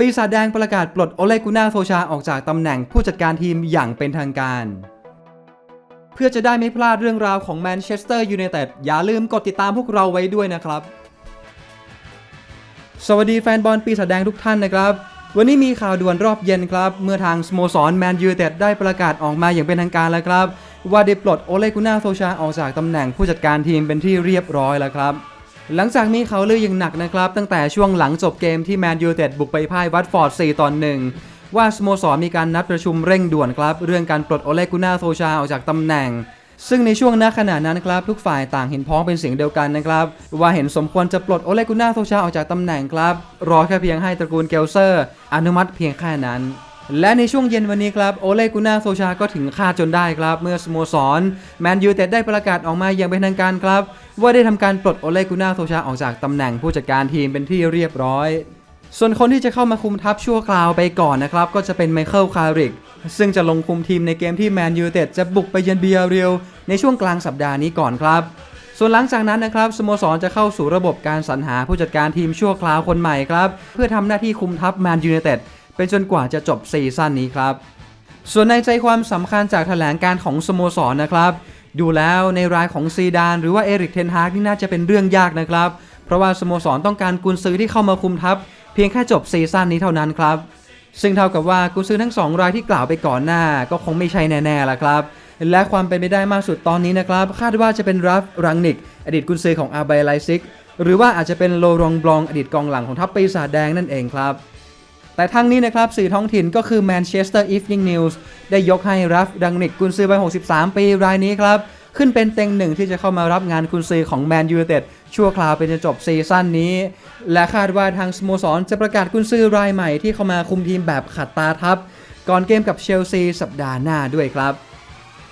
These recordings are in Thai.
ปีศาจแดงประกาศปลดโอเลกุนาโซชาออกจากตำแหน่งผู้จัดการทีมอย่างเป็นทางการ เพื่อจะได้ไม่พลาดเรื่องราวของแมนเชสเตอร์ยูไนเต็ดอย่าลืมกดติดตามพวกเราไว้ด้วยนะครับ สวัสดีแฟนบอลปีศาจแดงทุกท่านนะครับ วันนี้มีข่าวด่วนรอบเย็นครับ เมื่อทางสโมสรแมนยูไนเต็ดได้ประกาศออกมาอย่างเป็นทางการแล้วครับ ว่าได้ปลดโอเลกุนาโซชาออกจากตำแหน่งผู้จัดการทีมเป็นที่เรียบร้อยแล้วครับ หลังจากมีเขาวลืออย่างหนักนะครับ ตั้งแต่ช่วงหลังจบเกมที่แมนยูเต็ดบุกไปพ่ายวัตฟอร์ด 4ต่อ1ว่าสโมสรมีการนัดประชุมเร่งด่วนครับ เรื่องการปลดโอเลกุน่าโซชาออกจากตำแหน่ง ซึ่งในช่วงนัขณะนั้นครับ ทุกฝ่ายต่างเห็นพ้องเป็นเสียงเดียวกันนะครับ ว่าเห็นสมควรจะปลดโอเลกุน่าโซชาออกจากตำแหน่งครับ รอแค่เพียงให้ตระกูลเกลเซอร์ อนุมัติเพียงแค่นั้น และในช่วงเย็นวันนี้ครับโอเลกุน่าโซชาก็ถึงคาดจนได้ครับ เมื่อสโมสรแมนยูเต็ดได้ประกาศออกมาอย่างเป็นทางการครับ ว่าได้ทำการปลดโอเลกุน่าโซชาออกจากตำแหน่งผู้จัดการทีมเป็นที่เรียบร้อย ส่วนคนที่จะเข้ามาคุมทัพชั่วคราวไปก่อนนะครับ ก็จะเป็นไมเคิลคาริกซึ่งจะลงคุมทีมในเกมที่แมนยูเต็ดจะบุกไปเยือนเบียเรียลในช่วงกลางสัปดาห์นี้ก่อนครับ ส่วนหลังจากนั้นนะครับสโมสรจะเข้าสู่ระบบการสรรหาผู้จัดการทีมชั่วคราวคนใหม่ครับเพื่อทำหน้าที่คุมทัพแมนยูเต็ด ไปจนกว่าจะจบซีซั่นนี้ครับ ส่วนในใจความสำคัญจากแถลงการของสโมสรนะครับ ดูแล้วในรายของซีดานหรือว่าเอริกเทนฮากนี่น่าจะเป็นเรื่องยากนะครับ เพราะว่าสโมสรต้องการกุนซือที่เข้ามาคุมทัพ เพียงแค่จบซีซั่นนี้เท่านั้นครับ ซึ่งเท่ากับว่ากุนซือทั้งสองรายที่กล่าวไปก่อนหน้า ก็คงไม่ใช่แน่ๆละครับและความเป็นไปได้มากสุดตอนนี้นะครับ คาดว่าจะเป็นรัฟรังนิก อดีตกุนซือของอาเบไลซิก หรือว่าอาจจะเป็นโลรองบลองอดีตกองหลังของทัพปีศาจแดงนั่นเองครับ แต่ทั้งนี้นะครับสื่อท้องถิ่นก็คือ Manchester Evening News ได้ยกให้รัฟดังนิกกุนซือวัย63 ปีรายนี้ครับ ขึ้นเป็นเต็งหนึ่งที่จะเข้ามารับงานกุนซือของแมนยูเต็ดชั่วคราวเป็นจนจบซีซั่นนี้ และคาดว่าทางสโมสรจะประกาศกุนซือรายใหม่ที่เข้ามาคุมทีมแบบขัดตาทับ ก่อนเกมกับเชลซีสัปดาห์หน้าด้วยครับ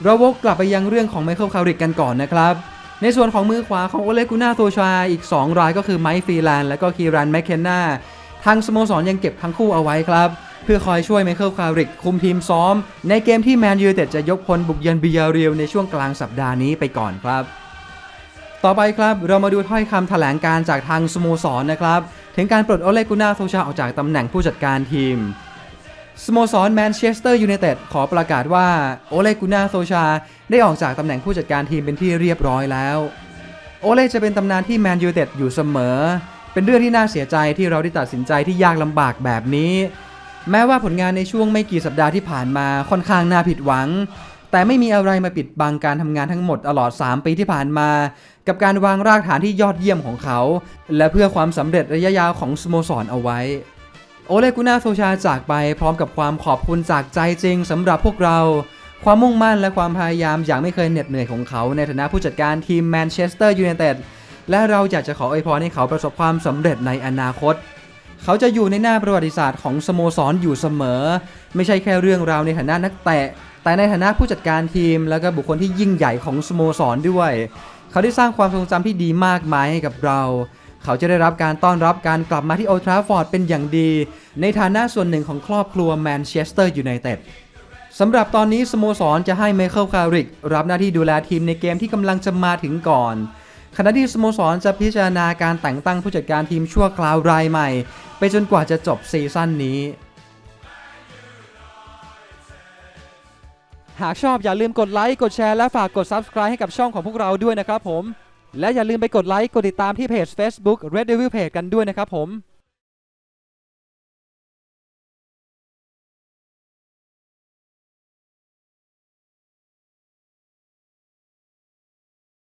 เราวกกลับไปยังเรื่องของไมเคิลคาริกกันก่อนนะครับในส่วนของมือขวาของโอเลกุน่าโตชาอีก 2 รายก็คือไมค์ฟรีแลนและก็คีรันแมคเคนนา ทางสโมสรยังเก็บทั้งคู่เอาไว้ครับ เพื่อคอยช่วยไมเคิลคาริกคุมทีมซ้อม ในเกมที่แมนยูเต็ดจะยกพลบุกเยือนบิยาเรียลในช่วงกลางสัปดาห์นี้ไปก่อนครับ ต่อไปครับเรามาดูถ้อยคำแถลงการจากทางสโมสรนะครับ ถึงการปลดโอเลกุนาโซชาออกจากตำแหน่งผู้จัดการทีมสโมสรแมนเชสเตอร์ยูไนเต็ดขอประกาศว่าโอเลกุนาโซชา ได้ออกจากตำแหน่งผู้จัดการทีมเป็นที่เรียบร้อยแล้ว โอเลจะเป็นตำนานที่แมนยูไนเต็ดอยู่เสมอ เป็นเรื่องที่น่าเสียใจที่เราได้ตัดสินใจที่ยากลำบากแบบนี้ แม้ว่าผลงานในช่วงไม่กี่สัปดาห์ที่ผ่านมาค่อนข้างน่าผิดหวัง แต่ไม่มีอะไรมาปิดบังการทำงานทั้งหมดตลอด 3 ปีที่ผ่านมา กับการวางรากฐานที่ยอดเยี่ยมของเขา และเพื่อความสำเร็จระยะยาวของสโมสรเอาไว้ โอเลกุน่าโซชาจากไปพร้อมกับความขอบคุณจากใจจริงสำหรับพวกเราความมุ่งมั่นและความพยายามอย่างไม่เคยเหน็ดเหนื่อยของเขาในฐานะผู้จัดการทีมแมนเชสเตอร์ยูไนเต็ด และเราอยากจะขออวยพรให้เขาประสบความสำเร็จในอนาคต เขาจะอยู่ในหน้าประวัติศาสตร์ของสโมสรอยู่เสมอ ไม่ใช่แค่เรื่องราวในฐานะนักเตะ แต่ในฐานะผู้จัดการทีม และก็บุคคลที่ยิ่งใหญ่ของสโมสรด้วย เขาได้สร้างความทรงจำที่ดีมากมายให้กับเรา เขาจะได้รับการต้อนรับการกลับมาที่โอลทราฟอร์ดเป็นอย่างดี ในฐานะส่วนหนึ่งของครอบครัวแมนเชสเตอร์ยูไนเต็ดสำหรับตอนนี้สโมสรจะให้ไมเคิลคาริกรับหน้าที่ดูแลทีมในเกมที่กำลังจะมาถึงก่อน ขณะที่สโมสรจะพิจารณาการแต่งตั้งผู้จัดการทีมชั่วคราวรายใหม่ ไปจนกว่าจะจบซีซั่นนี้ หากชอบอย่าลืมกดไลค์ กดแชร์ และฝากกด Subscribe ให้กับช่องของพวกเราด้วยนะครับผม และอย่าลืมไปกดไลค์ กดติดตามที่เพจ Facebook Red Devil Page กันด้วยนะครับผม